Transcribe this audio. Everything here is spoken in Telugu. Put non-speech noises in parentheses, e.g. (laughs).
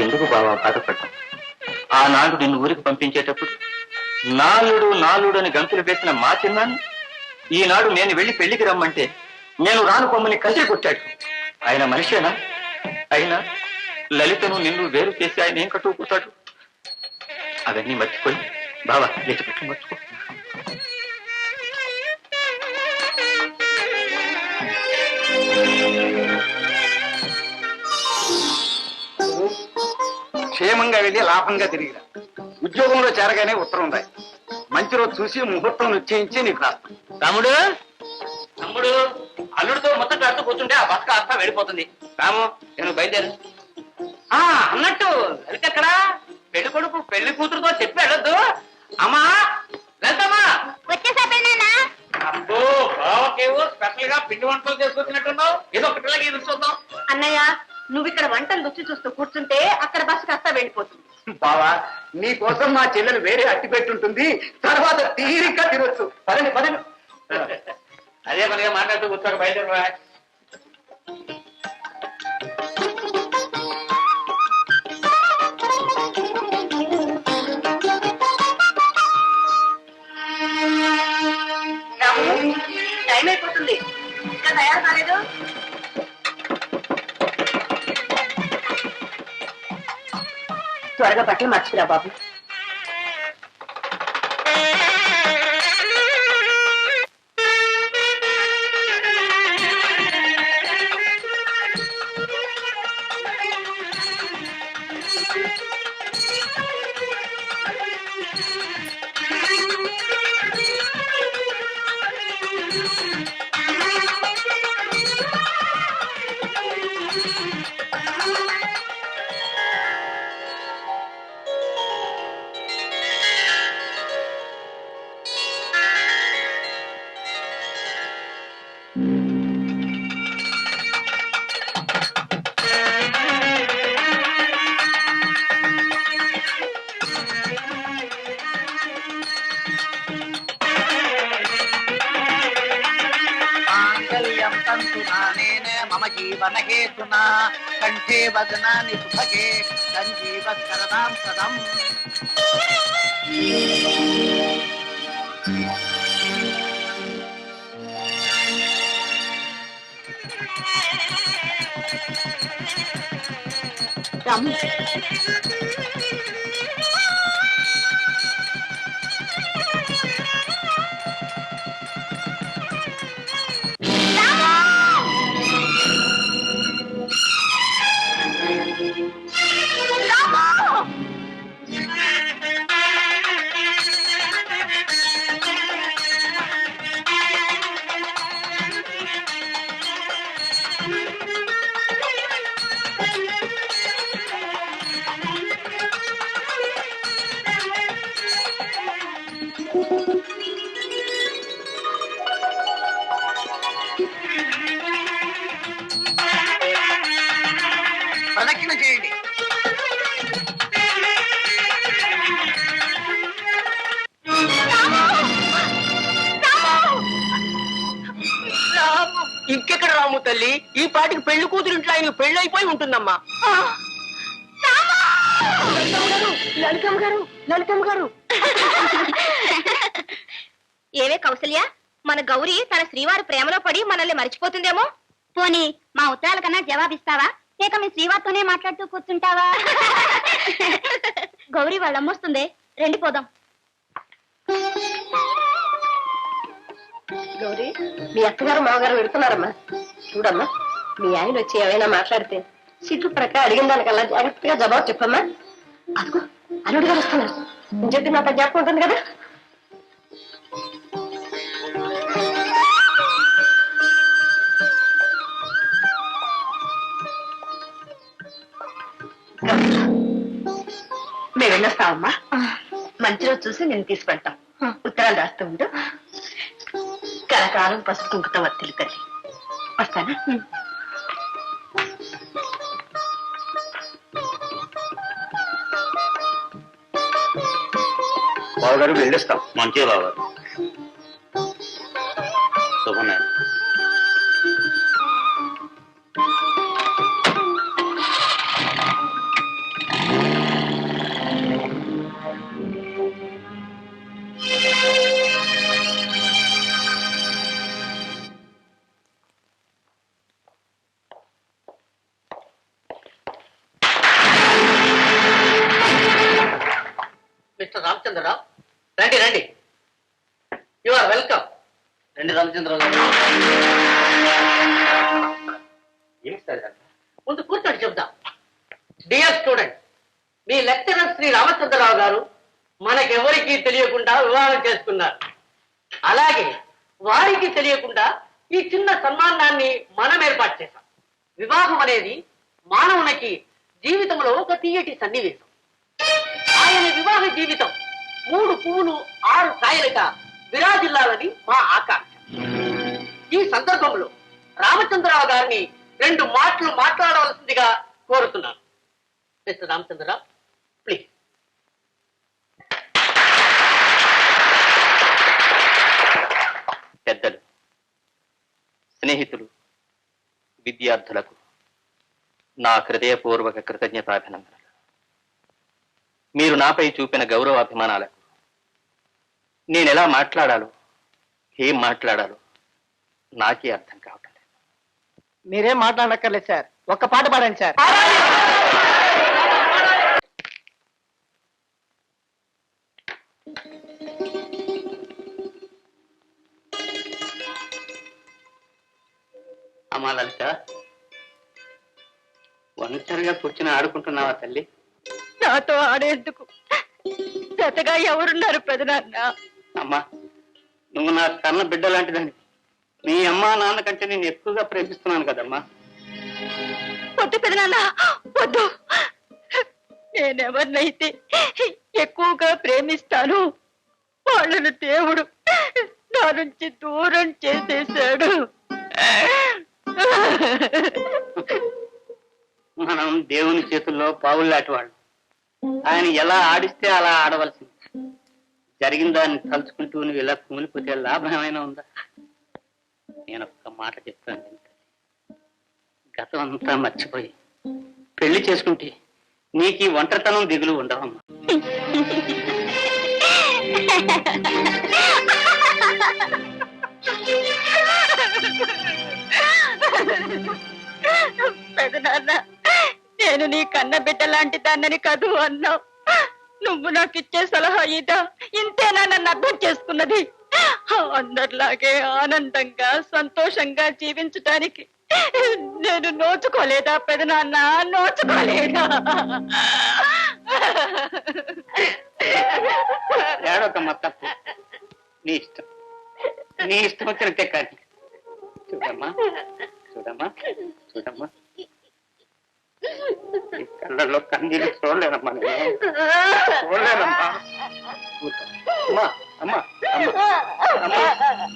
ఎందుకు బావా బాధపడ్డాం ఆనాడు నిన్ను ఊరికి పంపించేటప్పుడు నాలుడు నాలుడు అని గంతులు వేసిన మా చిన్నాన్ని ఈనాడు నేను వెళ్ళి పెళ్ళికి రమ్మంటే నేను రాను పొమ్మని కసిరి కొట్టాడు. ఆయన మనిషేనా? అయినా లలితను నిన్ను వేరు చేసి ఆయన ఏం కట్టుకుపోతాడు అవన్నీ మర్చిపోయి బావా వెతుపెట్టు మర్చిపో. క్షేమంగా వెళ్ళి లాభంగా తిరిగిరా. ఉద్యోగంలో చేరగానే ఉత్తరం రాయి. మంచి రోజు చూసి ముహూర్తం నిశ్చయించి నీకు రాస్తాం. తమ్ముడు తమ్ముడు అల్లుడితో మొత్తం కడుతూ కూర్చుంటే ఆ బస్క అర్థం వెళ్ళిపోతుంది. రాము నేను బయలుదేరు. ఆ అన్నట్టు. లలిత ఎక్కడా పెళ్ళి కొడుకు పెళ్ళి కూతురుతో చెప్పి వెళ్ళొద్దు. అమ్మా లలితమ్మా వచ్చేసా పెళ్ళానా అబ్బో బావకేవో స్పెషల్గా పిండి వంటలు చేసుకొచ్చినట్టున్నావు. ఏదో ఒక పిల్లకి ఇది చూద్దాం. అన్నయ్య నువ్వు ఇక్కడ వంటలు రుచి చూస్తూ కూర్చుంటే అక్కడ బస్సు కాస్త వెళ్ళిపోతుంది. బావా నీ కోసం మా చెల్లెలు వేరే అట్టి పెట్టుంటుంది. తర్వాత తీరిక తిరొచ్చు పదండి పదండి. అదే పనిగా మాట్లాడుతూ కూర్చోక బయలుదేరు త్వరగా బట్టలు మర్చిరా బాబు जीवन हेतुना कंठे वदनानि सुभगे सञ्जीवत्करदां सदम् ఇంకెక్కడ రాము తల్లి? ఈ పాటికి పెళ్ళి కూతురు ఇంట్లో ఆయన పెళ్ళి అయిపోయి ఉంటుందమ్మా. లలితమ్మ గారు లలితమ్మ గారు ఏవే కౌసల్య? మన గౌరీ తన శ్రీవారి ప్రేమలో పడి మనల్ని మర్చిపోతుందేమో? పోనీ మా ఉత్తరాల కన్నా జవాబిస్తావా? లేక మీ శ్రీవారితోనే మాట్లాడుతూ కూర్చుంటావా? (laughs) గౌరీ వాళ్ళ అమ్మొస్తుంది రండి పోదాం. గౌరీ మీ అత్తగారు మామగారు పెడుతున్నారమ్మా చూడమ్మా మీ ఆయన వచ్చి ఏమైనా మాట్లాడితే సిగ్గు ప్రక్క అడిగిన దానికల్లా జాగ్రత్తగా జవాబు చెప్పమ్మా. అదిగో అల్లుడు గారు వస్తున్నారు. నేను చెప్పి నాతో జ్ఞాపకం ఉంటుంది కదా? మేము వెళ్ళొస్తామమ్మా మంచి రోజు చూసి నేను తీసుకెళ్తాం. ఉత్తరాలు రాస్తూ ఉంటూ కలకాలం పసుపు కుంకుతో వర్తిల్లు తల్లి వస్తానా? బావగారు వెళ్ళొస్తాం. మంచిగా బాబా రామచంద్రరావు. రండి రండి. యు ఆర్ వెల్కమ్ రండి రామచంద్రరావు గారు. సార్? ముందు కూర్చొని చెప్దాం డియర్ స్టూడెంట్ మీ లెక్చరర్ శ్రీ రామచంద్రరావు గారు మనకెవరికీ తెలియకుండా వివాహం చేసుకున్నారు. అలాగే వారికి తెలియకుండా ఈ చిన్న సన్మానాన్ని మనం ఏర్పాటు చేశాం. వివాహం అనేది మానవునికి జీవితంలో ఒక తీయటి సన్నివేశం. ఆయన వివాహ జీవితం మూడు పువ్వులు ఆరు కాయలుగా విరాజిల్లాలని మా ఆకాంక్ష. ఈ సందర్భంలో రామచంద్రరావు గారిని రెండు మాటలు మాట్లాడవలసిందిగా కోరుతున్నాను. Mister Ramachandra Rao please. పెద్దలు స్నేహితులు విద్యార్థులకు నా హృదయపూర్వక కృతజ్ఞతాభినందనలు. మీరు నాపై చూపిన గౌరవాభిమానాలకు నేనెలా మాట్లాడాలో ఏం మాట్లాడాలో నాకే అర్థం కావటం లేదు మీరేం మాట్లాడక్కర్లేదు సార్. ఒక్క పాట పాడండి సార్. అమ్మా లలిత ఒంటరిగా కూర్చుని ఆడుకుంటున్నావా తల్లి? నాతో ఆడేందుకు? జతగా ఎవరున్నారు పెదనాన్న? అమ్మా నువ్వు నా కన్న బిడ్డ లాంటిదని మీ అమ్మా నాన్న కంటే నేను ఎక్కువగా ప్రేమిస్తున్నాను కదమ్మా. వద్దు పెదనాన్న వద్దు. నేనెవరినైతే ఎక్కువగా ప్రేమిస్తాను వాళ్ళను దేవుడు నా నుంచి దూరం చేసేశాడు. మనం దేవుని చేతుల్లో పావులాంటి వాళ్ళు ఆయన ఎలా ఆడిస్తే అలా ఆడవలసింది. జరిగిన దాన్ని తలుచుకుంటూ నువ్వు ఇలా కుమిలిపోతే లాభం ఏమైనా ఉందా? నేను ఒక్క మాట చెప్తాను గతం అంతా మర్చిపోయి పెళ్ళి చేసుకుంటే నీకు ఈ ఒంటరితనం దిగులు ఉండవమ్మా. పెదనాన్న నేను నీ కన్న బిడ్డ లాంటి దాన్నని కదూ అన్నావు. నువ్వు నాకు ఇచ్చే సలహా ఇదా? ఇంతేనా నన్ను అర్థం చేసుకున్నది? అందరిలాగే ఆనందంగా సంతోషంగా జీవించటానికి నేను నోచుకోలేదా పెదనాన్న? నోచుకోలేదా? ఏడోకమ్మా తప్పు. నీ ఇష్టం. నీ ఇష్టం వచ్చినట్టే కానీ చూడమ్మా. చూడమ్మా. చూడమ్మా. ఈ కళ్ళల్లో కన్నీళ్ళు చూడలేనమ్మా నేను చూడలేనమ్మా కూర్చో. అమ్మా అమ్మా అమ్మా అమ్మా